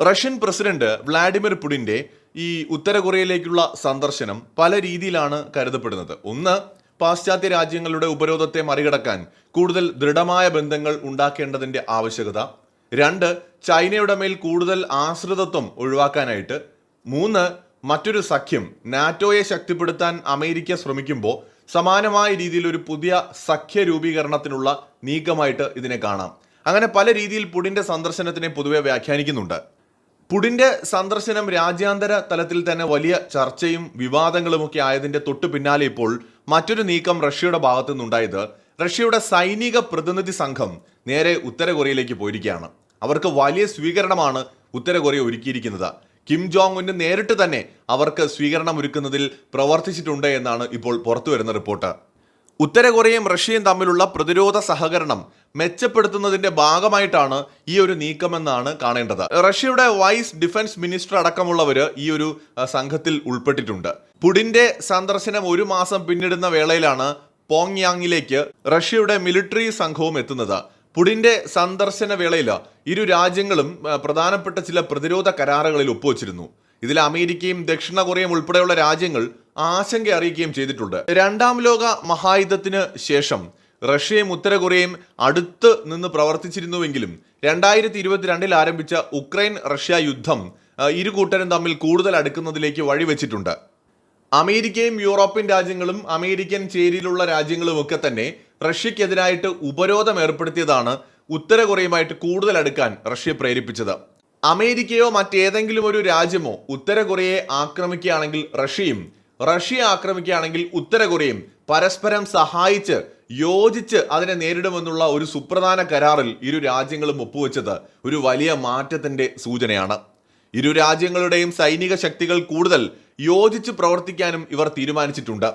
Russian president Vladimir പുടിന്റെ ഈ ഉത്തര കൊറിയയിലേക്കുള്ള സന്ദർശനം പല രീതിയിലാണ് കരുതപ്പെടുന്നത്. ഒന്ന് പാശ്ചാത്യ രാജ്യങ്ങളുടെ ഉപരോധത്തെ മറികടക്കാൻ കൂടുതൽ ദൃഢമായ ബന്ധങ്ങൾ ഉണ്ടാക്കേണ്ടതിന്റെ ആവശ്യകത. രണ്ട് ചൈനയുടെ മേൽ കൂടുതൽ ആശ്രിതത്വം ഒഴിവാക്കാനായിട്ട്. മൂന്ന് മറ്റൊരു സഖ്യം നാറ്റോയെ ശക്തിപ്പെടുത്താൻ അമേരിക്ക ശ്രമിക്കുമ്പോൾ സമാനമായ രീതിയിൽ ഒരു പുതിയ സഖ്യ രൂപീകരണത്തിനുള്ള നീക്കമായിട്ട് ഇതിനെ കാണാം. അങ്ങനെ പല രീതിയിൽ പുടിന്റെ സന്ദർശനത്തിനെ പൊതുവെ വ്യാഖ്യാനിക്കുന്നുണ്ട്. പുടിന്റെ സന്ദർശനം രാജ്യാന്തര തലത്തിൽ തന്നെ വലിയ ചർച്ചയും വിവാദങ്ങളും ഒക്കെ ആയതിന്റെ തൊട്ടു പിന്നാലെ ഇപ്പോൾ മറ്റൊരു നീക്കം റഷ്യയുടെ ഭാഗത്തു നിന്നുണ്ടായത് റഷ്യയുടെ സൈനിക പ്രതിനിധി സംഘം നേരെ ഉത്തര കൊറിയയിലേക്ക് പോയിരിക്കുകയാണ്. അവർക്ക് വലിയ സ്വീകരണമാണ് ഉത്തര കൊറിയ ഒരുക്കിയിരിക്കുന്നത്. കിം ജോങ് ഉന്ന് നേരിട്ട് തന്നെ അവർക്ക് സ്വീകരണം ഒരുക്കുന്നതിൽ പ്രവർത്തിച്ചിട്ടുണ്ട് എന്നാണ് ഇപ്പോൾ പുറത്തു വരുന്ന റിപ്പോർട്ട്. ഉത്തര കൊറിയയും റഷ്യയും തമ്മിലുള്ള പ്രതിരോധ സഹകരണം മെച്ചപ്പെടുത്തുന്നതിന്റെ ഭാഗമായിട്ടാണ് ഈ ഒരു നീക്കമെന്നാണ് കാണേണ്ടത്. റഷ്യയുടെ വൈസ് ഡിഫൻസ് മിനിസ്റ്റർ അടക്കമുള്ളവര് ഈ ഒരു സംഘത്തിൽ ഉൾപ്പെട്ടിട്ടുണ്ട്. പുടിന്റെ സന്ദർശനം ഒരു മാസം പിന്നിടുന്ന വേളയിലാണ് പോങ്യാങ്ങിലേക്ക് റഷ്യയുടെ മിലിറ്ററി സംഘവും എത്തുന്നത്. പുടിന്റെ സന്ദർശന വേളയിൽ ഇരു രാജ്യങ്ങളും പ്രധാനപ്പെട്ട ചില പ്രതിരോധ കരാറുകളിൽ ഒപ്പുവച്ചിരുന്നു. ഇതിൽ അമേരിക്കയും ദക്ഷിണ കൊറിയയും ഉൾപ്പെടെയുള്ള രാജ്യങ്ങൾ ആശങ്ക അറിയിക്കുകയും ചെയ്തിട്ടുണ്ട്. രണ്ടാം ലോക മഹായുദ്ധത്തിന് ശേഷം റഷ്യയും ഉത്തര കൊറിയയും അടുത്ത് നിന്ന് പ്രവർത്തിച്ചിരുന്നുവെങ്കിലും രണ്ടായിരത്തി ഇരുപത്തിരണ്ടിൽ ആരംഭിച്ച ഉക്രൈൻ റഷ്യ യുദ്ധം ഇരു കൂട്ടരും തമ്മിൽ കൂടുതൽ അടുക്കുന്നതിലേക്ക് വഴിവെച്ചിട്ടുണ്ട്. അമേരിക്കയും യൂറോപ്യൻ രാജ്യങ്ങളും അമേരിക്കൻ ചേരിയിലുള്ള രാജ്യങ്ങളും ഒക്കെ തന്നെ റഷ്യക്കെതിരായിട്ട് ഉപരോധം ഏർപ്പെടുത്തിയതാണ് ഉത്തര കൊറിയയുമായിട്ട് കൂടുതൽ അടുക്കാൻ റഷ്യ പ്രേരിപ്പിച്ചത്. അമേരിക്കയോ മറ്റേതെങ്കിലും ഒരു രാജ്യമോ ഉത്തര കൊറിയയെ ആക്രമിക്കുകയാണെങ്കിൽ റഷ്യയും റഷ്യ ആക്രമിക്കുകയാണെങ്കിൽ ഉത്തര കൊറിയയും പരസ്പരം സഹായിച്ച് യോജിച്ച് അതിനെ നേരിടുമെന്നുള്ള ഒരു സുപ്രധാന കരാറിൽ ഇരു രാജ്യങ്ങളും ഒപ്പുവെച്ചത് ഒരു വലിയ മാറ്റത്തിന്റെ സൂചനയാണ്. ഇരു രാജ്യങ്ങളുടെയും സൈനിക ശക്തികൾ കൂടുതൽ യോജിച്ച് പ്രവർത്തിക്കാനും ഇവർ തീരുമാനിച്ചിട്ടുണ്ട്.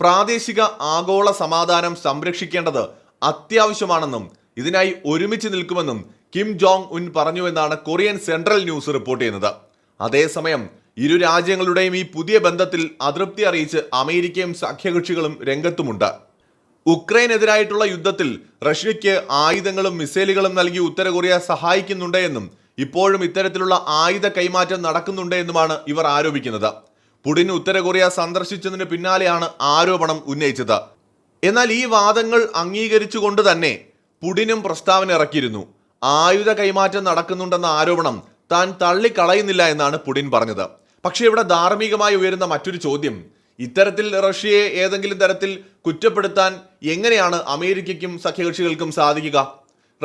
പ്രാദേശിക ആഗോള സമാധാനം സംരക്ഷിക്കേണ്ടത് അത്യാവശ്യമാണെന്നും ഇതിനായി ഒരുമിച്ച് നിൽക്കുമെന്നും കിം ജോങ് ഉൻ പറഞ്ഞുവെന്നാണ് കൊറിയൻ സെൻട്രൽ ന്യൂസ് റിപ്പോർട്ട് ചെയ്യുന്നത്. അതേസമയം ഇരു രാജ്യങ്ങളുടെയും ഈ പുതിയ ബന്ധത്തിൽ അതൃപ്തി അറിയിച്ച് അമേരിക്കയും സഖ്യകക്ഷികളും രംഗത്തുമുണ്ട്. ഉക്രൈനെതിരായിട്ടുള്ള യുദ്ധത്തിൽ റഷ്യയ്ക്ക് ആയുധങ്ങളും മിസൈലുകളും നൽകി ഉത്തര കൊറിയ സഹായിക്കുന്നുണ്ട് എന്നും ഇപ്പോഴും ഇത്തരത്തിലുള്ള ആയുധ കൈമാറ്റം നടക്കുന്നുണ്ടെന്നുമാണ് ഇവർ ആരോപിക്കുന്നത്. പുടിൻ ഉത്തര കൊറിയ സന്ദർശിച്ചതിന് പിന്നാലെയാണ് ആരോപണം ഉന്നയിച്ചത്. എന്നാൽ ഈ വാദങ്ങൾ അംഗീകരിച്ചുകൊണ്ട് തന്നെ പുടിനും പ്രസ്താവന ഇറക്കിയിരുന്നു. ആയുധ കൈമാറ്റം നടക്കുന്നുണ്ടെന്ന ആരോപണം താൻ തള്ളിക്കളയുന്നില്ല എന്നാണ് പുടിൻ പറഞ്ഞത്. പക്ഷേ ഇവിടെ ധാർമ്മികമായി ഉയരുന്ന മറ്റൊരു ചോദ്യം. ഇത്തരത്തിൽ റഷ്യയെ ഏതെങ്കിലും തരത്തിൽ കുറ്റപ്പെടുത്താൻ എങ്ങനെയാണ് അമേരിക്കയ്ക്കും സഖ്യകക്ഷികൾക്കും സാധിക്കുക?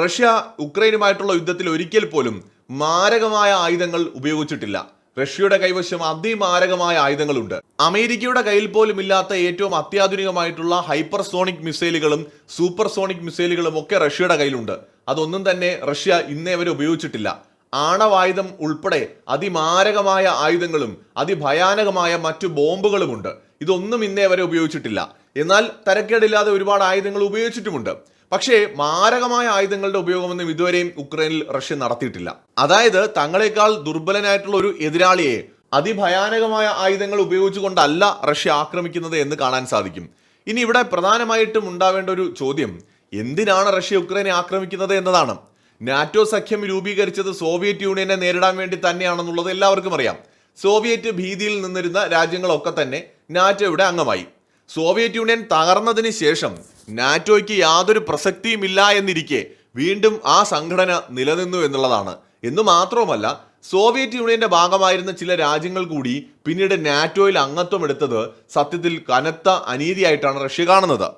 റഷ്യ ഉക്രൈനുമായിട്ടുള്ള യുദ്ധത്തിൽ ഒരിക്കൽ പോലും മാരകമായ ആയുധങ്ങൾ ഉപയോഗിച്ചിട്ടില്ല. റഷ്യയുടെ കൈവശം അതിമാരകമായ ആയുധങ്ങളുണ്ട്. അമേരിക്കയുടെ കയ്യിൽ പോലും ഇല്ലാത്ത ഏറ്റവും അത്യാധുനികമായിട്ടുള്ള ഹൈപ്പർസോണിക് മിസൈലുകളും സൂപ്പർസോണിക് മിസൈലുകളും ഒക്കെ റഷ്യയുടെ കയ്യിലുണ്ട്. അതൊന്നും തന്നെ റഷ്യ ഇന്നേ വരെ ഉപയോഗിച്ചിട്ടില്ല. ആണവായുധം ഉൾപ്പെടെ അതിമാരകമായ ആയുധങ്ങളും അതിഭയാനകമായ മറ്റു ബോംബുകളുമുണ്ട്. ഇതൊന്നും ഇന്നേ വരെ ഉപയോഗിച്ചിട്ടില്ല. എന്നാൽ തരക്കേടില്ലാതെ ഒരുപാട് ആയുധങ്ങൾ ഉപയോഗിച്ചിട്ടുമുണ്ട്. പക്ഷേ മാരകമായ ആയുധങ്ങളുടെ ഉപയോഗമൊന്നും ഇതുവരെയും ഉക്രൈനിൽ റഷ്യ നടത്തിയിട്ടില്ല. അതായത് തങ്ങളെക്കാൾ ദുർബലനായിട്ടുള്ള ഒരു എതിരാളിയെ അതിഭയാനകമായ ആയുധങ്ങൾ ഉപയോഗിച്ചുകൊണ്ടല്ല റഷ്യ ആക്രമിക്കുന്നത് എന്ന് കാണാൻ സാധിക്കും. ഇനി ഇവിടെ പ്രധാനമായിട്ടും ഉണ്ടാവേണ്ട ഒരു ചോദ്യം എന്തിനാണ് റഷ്യ ഉക്രൈനെ ആക്രമിക്കുന്നത് എന്നതാണ്. നാറ്റോ സഖ്യം രൂപീകരിച്ചത് സോവിയറ്റ് യൂണിയനെ നേരിടാൻ വേണ്ടി തന്നെയാണെന്നുള്ളത് എല്ലാവർക്കും അറിയാം. സോവിയറ്റ് ഭീതിയിൽ നിന്നിരുന്ന രാജ്യങ്ങളൊക്കെ തന്നെ നാറ്റോയുടെ അംഗമായി. സോവിയറ്റ് യൂണിയൻ തകർന്നതിന് ശേഷം നാറ്റോയ്ക്ക് യാതൊരു പ്രസക്തിയും ഇല്ല എന്നിരിക്കെ വീണ്ടും ആ സംഘടന നിലനിന്നു എന്നുള്ളതാണ്. എന്ന് മാത്രവുമല്ല സോവിയറ്റ് യൂണിയന്റെ ഭാഗമായിരുന്ന ചില രാജ്യങ്ങൾ കൂടി പിന്നീട് നാറ്റോയിൽ അംഗത്വം എടുത്തത് സത്യത്തിൽ കനത്ത അനീതിയായിട്ടാണ് റഷ്യ കാണുന്നത്.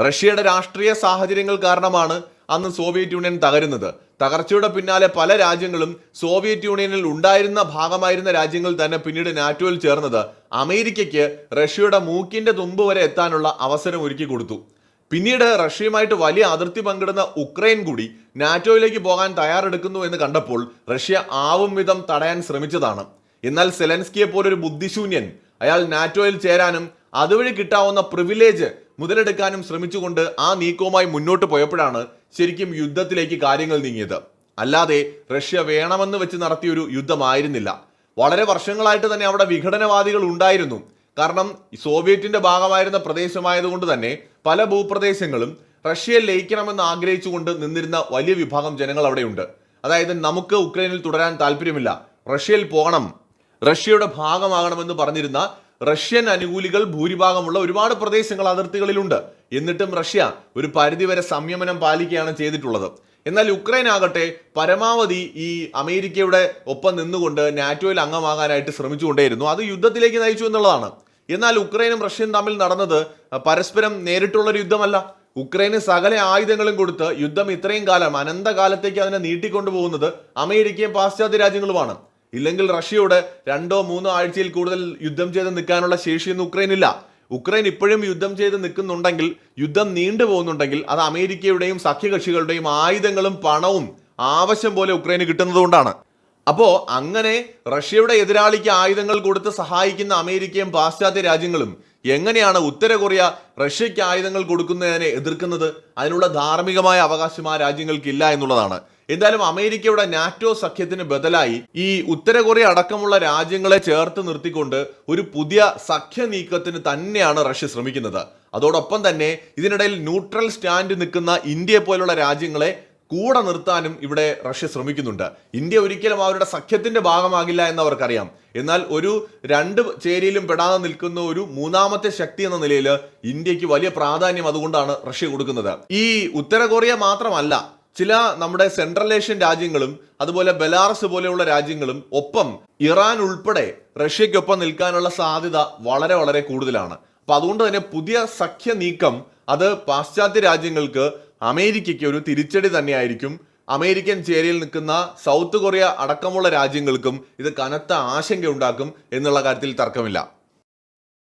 റഷ്യയുടെ രാഷ്ട്രീയ സാഹചര്യങ്ങൾ കാരണമാണ് അന്ന് സോവിയറ്റ് യൂണിയൻ തകരുന്നത്. തകർച്ചയുടെ പിന്നാലെ പല രാജ്യങ്ങളും സോവിയറ്റ് യൂണിയനിൽ ഉണ്ടായിരുന്ന ഭാഗമായിരുന്ന രാജ്യങ്ങൾ തന്നെ പിന്നീട് നാറ്റോയിൽ ചേർന്നത്. അമേരിക്കയ്ക്ക് റഷ്യയുടെ മൂക്കിന്റെ തുമ്പ് വരെ എത്താനുള്ള അവസരം ഒരുക്കി കൊടുത്തു. പിന്നീട് റഷ്യയുമായിട്ട് വലിയ അതിർത്തി പങ്കിടുന്ന ഉക്രൈൻ കൂടി നാറ്റോയിലേക്ക് പോകാൻ തയ്യാറെടുക്കുന്നു എന്ന് കണ്ടപ്പോൾ റഷ്യ ആവും വിധം തടയാൻ ശ്രമിച്ചതാണ്. എന്നാൽ സെലൻസ്കിയെ പോലൊരു ബുദ്ധിശൂന്യൻ അയാൾ നാറ്റോയിൽ ചേരാനും അതുവഴി കിട്ടാവുന്ന പ്രിവിലേജ് മുതലെടുക്കാനും ശ്രമിച്ചുകൊണ്ട് ആ നീക്കവുമായി മുന്നോട്ട് പോയപ്പോഴാണ് ശരിക്കും യുദ്ധത്തിലേക്ക് കാര്യങ്ങൾ നീങ്ങിയത്. അല്ലാതെ റഷ്യ വേണമെന്ന് വെച്ച് നടത്തിയൊരു യുദ്ധമായിരുന്നില്ല. വളരെ വർഷങ്ങളായിട്ട് തന്നെ അവിടെ വിഘടനവാദികൾ ഉണ്ടായിരുന്നു. കാരണം സോവിയറ്റിന്റെ ഭാഗമായിരുന്ന പ്രദേശമായതുകൊണ്ട് തന്നെ പല ഭൂപ്രദേശങ്ങളും റഷ്യയിൽ ലയിക്കണമെന്ന് ആഗ്രഹിച്ചുകൊണ്ട് നിന്നിരുന്ന വലിയ വിഭാഗം ജനങ്ങൾ അവിടെയുണ്ട്. അതായത് നമുക്ക് ഉക്രൈനിൽ തുടരാൻ താല്പര്യമില്ല. റഷ്യയിൽ പോകണം. റഷ്യയുടെ ഭാഗമാകണമെന്ന് പറഞ്ഞിരുന്ന റഷ്യൻ അനുകൂലികൾ ഭൂരിഭാഗമുള്ള ഒരുപാട് പ്രദേശങ്ങൾ അതിർത്തികളിലുണ്ട്. എന്നിട്ടും റഷ്യ ഒരു പരിധിവരെ സംയമനം പാലിക്കുകയാണ് ചെയ്തിട്ടുള്ളത്. എന്നാൽ യുക്രൈൻ ആകട്ടെ പരമാവധി ഈ അമേരിക്കയുടെ ഒപ്പം നിന്നുകൊണ്ട് നാറ്റോയിൽ അംഗമാകാനായിട്ട് ശ്രമിച്ചുകൊണ്ടേയിരുന്നു. അത് യുദ്ധത്തിലേക്ക് നയിച്ചു എന്നുള്ളതാണ്. എന്നാൽ ഉക്രൈനും റഷ്യയും തമ്മിൽ നടന്നത് പരസ്പരം നേരിട്ടുള്ള ഒരു യുദ്ധമല്ല. ഉക്രൈന് സകല ആയുധങ്ങളും കൊടുത്ത് യുദ്ധം ഇത്രയും കാലം അനന്തകാലത്തേക്ക് അതിനെ നീട്ടിക്കൊണ്ടുപോകുന്നത് അമേരിക്കയും പാശ്ചാത്യ രാജ്യങ്ങളുമാണ്. ഇല്ലെങ്കിൽ റഷ്യയോട് രണ്ടോ മൂന്നോ ആഴ്ചയിൽ കൂടുതൽ യുദ്ധം ചെയ്ത് നിൽക്കാനുള്ള ശേഷിയൊന്നും ഉക്രൈനില്ല ഉക്രൈൻ ഇപ്പോഴും യുദ്ധം ചെയ്ത് നിൽക്കുന്നുണ്ടെങ്കിൽ യുദ്ധം നീണ്ടു പോകുന്നുണ്ടെങ്കിൽ അത് അമേരിക്കയുടെയും സഖ്യകക്ഷികളുടെയും ആയുധങ്ങളും പണവും ആവശ്യം പോലെ ഉക്രൈന് കിട്ടുന്നതുകൊണ്ടാണ് അപ്പോൾ അങ്ങനെ റഷ്യയുടെ എതിരാളിക്ക് ആയുധങ്ങൾ കൊടുത്ത് സഹായിക്കുന്ന അമേരിക്കയും പാശ്ചാത്യ രാജ്യങ്ങളും എങ്ങനെയാണ് ഉത്തര കൊറിയ റഷ്യയ്ക്ക് ആയുധങ്ങൾ കൊടുക്കുന്നതിനെ എതിർക്കുന്നത്? അതിനുള്ള ധാർമ്മികമായ അവകാശം ആ രാജ്യങ്ങൾക്കില്ല എന്നുള്ളതാണ്. എന്തായാലും അമേരിക്കയുടെ നാറ്റോ സഖ്യത്തിന് ബദലായി ഈ ഉത്തര കൊറിയ അടക്കമുള്ള രാജ്യങ്ങളെ ചേർത്ത് നിർത്തിക്കൊണ്ട് ഒരു പുതിയ സഖ്യ നീക്കത്തിന് തന്നെയാണ് റഷ്യ ശ്രമിക്കുന്നത്. അതോടൊപ്പം തന്നെ ഇതിനിടയിൽ ന്യൂട്രൽ സ്റ്റാൻഡ് നിൽക്കുന്ന ഇന്ത്യ പോലുള്ള രാജ്യങ്ങളെ കൂടെ നിർത്താനും ഇവിടെ റഷ്യ ശ്രമിക്കുന്നുണ്ട്. ഇന്ത്യ ഒരിക്കലും അവരുടെ സഖ്യത്തിന്റെ ഭാഗമാകില്ല എന്ന് അവർക്കറിയാം എന്നാൽ ഒരു രണ്ട് ചേരിയിലും പെടാതെ നിൽക്കുന്ന ഒരു മൂന്നാമത്തെ ശക്തി എന്ന നിലയിൽ ഇന്ത്യയ്ക്ക് വലിയ പ്രാധാന്യം അതുകൊണ്ടാണ് റഷ്യ കൊടുക്കുന്നത്. ഈ ഉത്തര കൊറിയ മാത്രമല്ല ചില നമ്മുടെ സെൻട്രൽ ഏഷ്യൻ രാജ്യങ്ങളും അതുപോലെ ബെലാറസ് പോലെയുള്ള രാജ്യങ്ങളും ഒപ്പം ഇറാൻ ഉൾപ്പെടെ റഷ്യക്കൊപ്പം നിൽക്കാനുള്ള സാധ്യത വളരെ വളരെ കൂടുതലാണ്. അപ്പൊ അതുകൊണ്ട് തന്നെ പുതിയ സഖ്യ നീക്കം അത് പാശ്ചാത്യ രാജ്യങ്ങൾക്ക് അമേരിക്കയ്ക്ക് ഒരു തിരിച്ചടി തന്നെയായിരിക്കും. അമേരിക്കൻ ചേരിയിൽ നിൽക്കുന്ന സൗത്ത് കൊറിയ അടക്കമുള്ള രാജ്യങ്ങൾക്കും ഇത് കനത്ത ആശങ്ക ഉണ്ടാക്കും എന്നുള്ള കാര്യത്തിൽ തർക്കമില്ല.